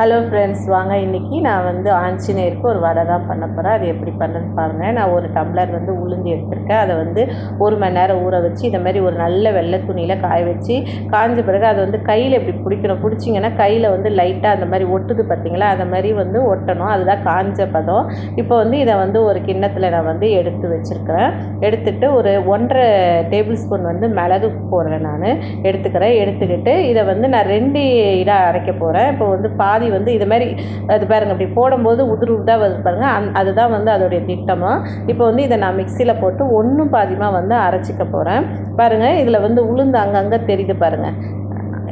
Hello friends வாங்க இன்றைக்கி நான் வந்து ஆஞ்சநேயருக்கு ஒரு வடை தான் பண்ண போகிறேன் அது எப்படி பண்ணுறேன்னு பாருங்கள் நான் ஒரு டம்ளர் வந்து உளுந்து எடுத்திருக்கேன். அதை வந்து ஒரு மணி நேரம் ஊற வச்சு இந்த மாதிரி ஒரு நல்ல வெள்ளை துணியில் காய வச்சு காஞ்ச பிறகு அதை வந்து கையில் இப்படி பிடிக்கணும். பிடிச்சிங்கன்னா கையில் வந்து லைட்டாக அந்த மாதிரி ஒட்டுது பார்த்தீங்களா அந்த மாதிரி வந்து ஒட்டணும். அதுதான் காஞ்ச பதம். இப்போ வந்து இதை வந்து ஒரு கிண்ணத்தில் நான் வந்து எடுத்து வச்சுருக்கிறேன். எடுத்துட்டு ஒரு ஒன்றரை டேபிள் ஸ்பூன் வந்து மிளகு போடுறேன் நான். எடுத்துக்கிறேன். எடுத்துக்கிட்டு இதை வந்து நான் ரெண்டு இதாக அரைக்க போகிறேன் இப்போ வந்து பாதி வந்து இது மாதிரி அது பாருங்கள் அப்படி போடும்போது உதிர் உதாக வருது பாருங்கள் அந் அதுதான் வந்து அதோடைய திட்டமாக இப்போ வந்து இதை நான் மிக்சியில் போட்டு ஒன்றும் பாதிமாக வந்து அரைச்சிக்க போகிறேன் பாருங்கள் இதில் வந்து உளுந்து அங்கங்கே தெரியுது பாருங்கள்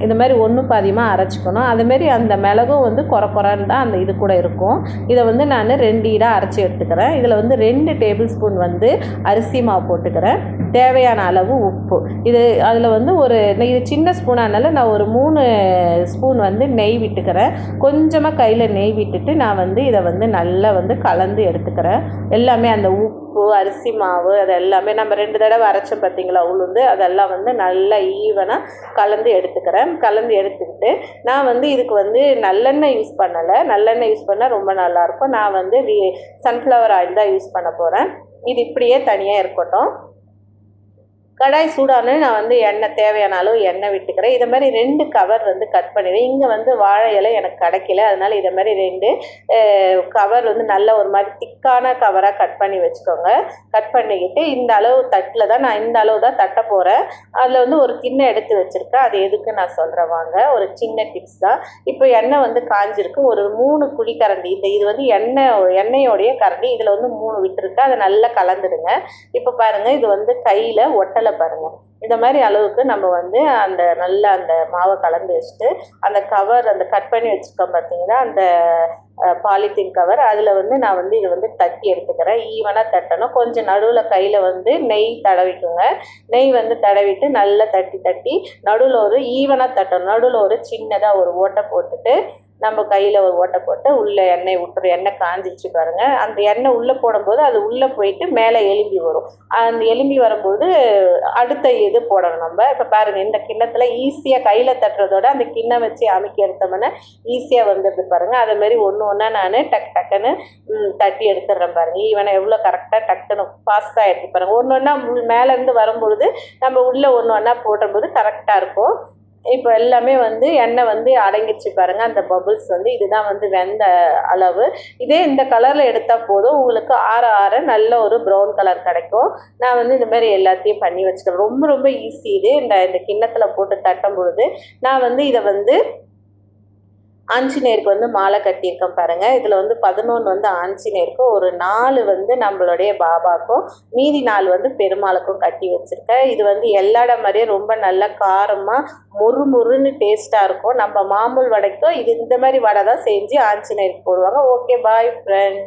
இந்த மாதிரி ஒன்றும் பாதியமாக அரைச்சிக்கணும். அதுமாரி அந்த மிளகும் வந்து குறை குறைன்னு தான் அந்த இது கூட இருக்கும். இதை வந்து நான் ரெண்டு ஈடாக அரைச்சி எடுத்துக்கிறேன். இதில் வந்து ரெண்டு டேபிள் ஸ்பூன் வந்து அரிசி மாவு போட்டுக்கிறேன். தேவையான அளவு உப்பு. இது அதில் வந்து ஒரு இது சின்ன ஸ்பூனானால நான் ஒரு மூணு ஸ்பூன் வந்து நெய் விட்டுக்கிறேன். கொஞ்சமாக கையில் நெய் விட்டுட்டு நான் வந்து இதை வந்து நல்லா வந்து கலந்து எடுத்துக்கிறேன். எல்லாமே அந்த உப்பு அரிசி மாவு அது எல்லாமே நம்ம ரெண்டு தடவை அரைச்சோம் பார்த்தீங்களா உளுந்து. அதெல்லாம் வந்து நல்லா ஈவனாக கலந்து எடுத்துக்கிறேன். கலந்து எடுத்துக்கிட்டு நான் வந்து இதுக்கு வந்து நல்லெண்ணெய் யூஸ் பண்ணலை. நல்லெண்ணெய் யூஸ் பண்ணால் ரொம்ப நல்லாயிருக்கும் நான் வந்து சன்ஃப்ளவர் ஆயில் தான் யூஸ் பண்ண போகிறேன் இது இப்படியே தனியாக இருக்கட்டும். கடாய் சூடானு நான் வந்து எண்ணெய் தேவையான அளவு எண்ணெய் விட்டுக்கிறேன். இதை மாதிரி ரெண்டு கவர் வந்து கட் பண்ணிடுவேன். இங்கே வந்து வாழை இலை எனக்கு கிடைக்கல. அதனால் இதை மாதிரி ரெண்டு கவர் வந்து நல்ல ஒரு மாதிரி திக்கான கவராக கட் பண்ணி வச்சுக்கோங்க. கட் பண்ணிக்கிட்டு இந்த அளவு தட்டில் தான் நான் இந்த அளவு தான் தட்ட போகிறேன் அதில் வந்து ஒரு கிண்ணம் எடுத்து வச்சுருக்கேன். அது எதுக்கு நான் சொல்கிறேன் வாங்க. ஒரு சின்ன டிப்ஸ் தான். இப்போ எண்ணெய் வந்து காஞ்சிருக்கு. ஒரு மூணு குழி கரண்டி. இந்த இது வந்து எண்ணெய் எண்ணெயோடைய கரண்டி. இதில் வந்து மூணு விட்டுருக்கு. அதை நல்லா கலந்துடுங்க. இப்போ பாருங்கள் இது வந்து கையில் ஒட்டலை மேலே பாருங்கள் இந்த மாதிரி அளவுக்கு நம்ம வந்து அந்த நல்லா அந்த மாவை கலந்து வச்சுட்டு அந்த கவர் அந்த கட் பண்ணி வச்சுருக்கோம் பார்த்தீங்கன்னா அந்த பாலித்தீன் கவர் அதில் வந்து நான் வந்து இதை வந்து தட்டி எடுத்துக்கிறேன். ஈவனாக தட்டணும். கொஞ்சம் நடுவில் கையில் வந்து நெய் தடவிக்குங்க. நெய் வந்து தடவிட்டு நல்லா தட்டி தட்டி நடுவில் ஒரு ஈவனாக தட்டணும். நடுவில் ஒரு சின்னதாக ஒரு ஓட்டை போட்டுட்டு நம்ம கையில் ஒரு ஓட்டை போட்டு உள்ளே எண்ணெய் விட்டுரும் எண்ணெய் காஞ்சிச்சு பாருங்கள் அந்த எண்ணெய் உள்ளே போடும்போது அது உள்ளே போயிட்டு மேலே எலும்பி வரும். அந்த எலும்பி வரும்போது அடுத்த இது போடணும் நம்ம? இப்போ பாருங்கள் இந்த கிண்ணத்தில் ஈஸியாக கையில் தட்டுறதோட அந்த கிண்ணம் வச்சு அமைக்க எடுத்தோம்னா ஈஸியாக வந்துடுது பாருங்கள் அதேமாரி ஒன்று ஒன்றா நான் டக் டக்குன்னு தட்டி எடுத்துடுறேன் பாருங்கள் ஈவனை எவ்வளோ கரெக்டாக டக்குன்னு ஃபாஸ்ட்டாக எடுத்து பாருங்கள் ஒன்று ஒன்றா மேலேருந்து வரும்பொழுது நம்ம உள்ளே ஒன்று ஒன்றா போடும்போது கரெக்டாக இருக்கும். இப்போ எல்லாமே வந்து எண்ணெய் வந்து அடங்கிடுச்சு பாருங்கள் அந்த பபுள்ஸ் வந்து இதுதான் வந்து வெந்த அளவு. இதே இந்த கலரில் எடுத்தால் போதும். உங்களுக்கு ஆற ஆற நல்ல ஒரு ப்ரௌன் கலர் கிடைக்கும். நான் வந்து இந்த மாதிரி எல்லாத்தையும் பண்ணி வச்சுக்கிறேன். ரொம்ப ரொம்ப ஈஸி இது. இந்த இந்த கிண்ணத்தில் போட்டு தட்டும் பொழுது நான் வந்து இதை வந்து ஆஞ்சநேயருக்கு வந்து மாலை கட்டியிருக்கேன் பாருங்கள் இதில் வந்து பதினொன்று வந்து ஆஞ்சநேயருக்கும் ஒரு நாலு வந்து நம்மளுடைய பாபாக்கும் மீதி நாலு வந்து பெருமாளுக்கும் கட்டி வச்சுருக்கேன். இது வந்து எல்லாட மாதிரியே ரொம்ப நல்ல காரமாக முறு முறுன்னு டேஸ்ட்டாக இருக்கும். நம்ம மாமூல் வடைக்கும் இது இந்த மாதிரி வடை தான் செஞ்சு ஆஞ்சநேயருக்கு போடுவாங்க. Okay bye friend